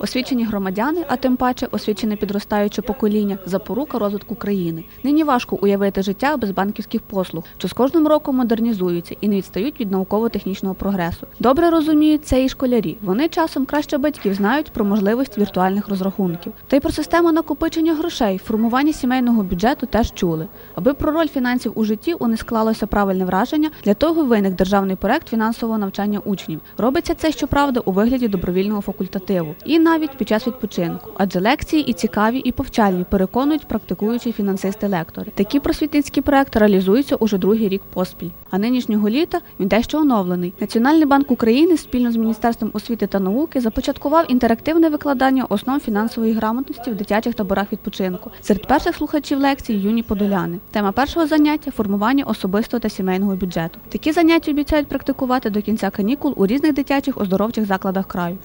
Освічені громадяни, а тим паче освічене підростаюче покоління запорука розвитку країни. Нині важко уявити життя без банківських послуг, що з кожним роком модернізуються і не відстають від науково-технічного прогресу. Добре розуміють це і школярі. Вони часом краще батьків знають про можливість віртуальних розрахунків. Та й про систему накопичення грошей, формування сімейного бюджету теж чули. Аби про роль фінансів у житті у них склалося правильне враження, для того виник державний проект фінансового навчання учнів. Робиться це, щоправда, у вигляді добровільного факультативу і навіть під час відпочинку. Адже лекції і цікаві, і повчальні переконують практикуючі фінансисти-лектори. Такі просвітницькі проекти реалізуються уже другий рік поспіль. А нинішнього літа він дещо оновлений. Національний банк України спільно з Міністерством освіти та науки започаткував інтерактивне викладання основ фінансової грамотності в дитячих таборах відпочинку. Серед перших слухачів лекцій юні подоляни. Тема першого заняття формування особистого та сімейного бюджету. Такі заняття обіцяють практикувати до кінця канікул у різних дитячих оздоровчих закладах краю.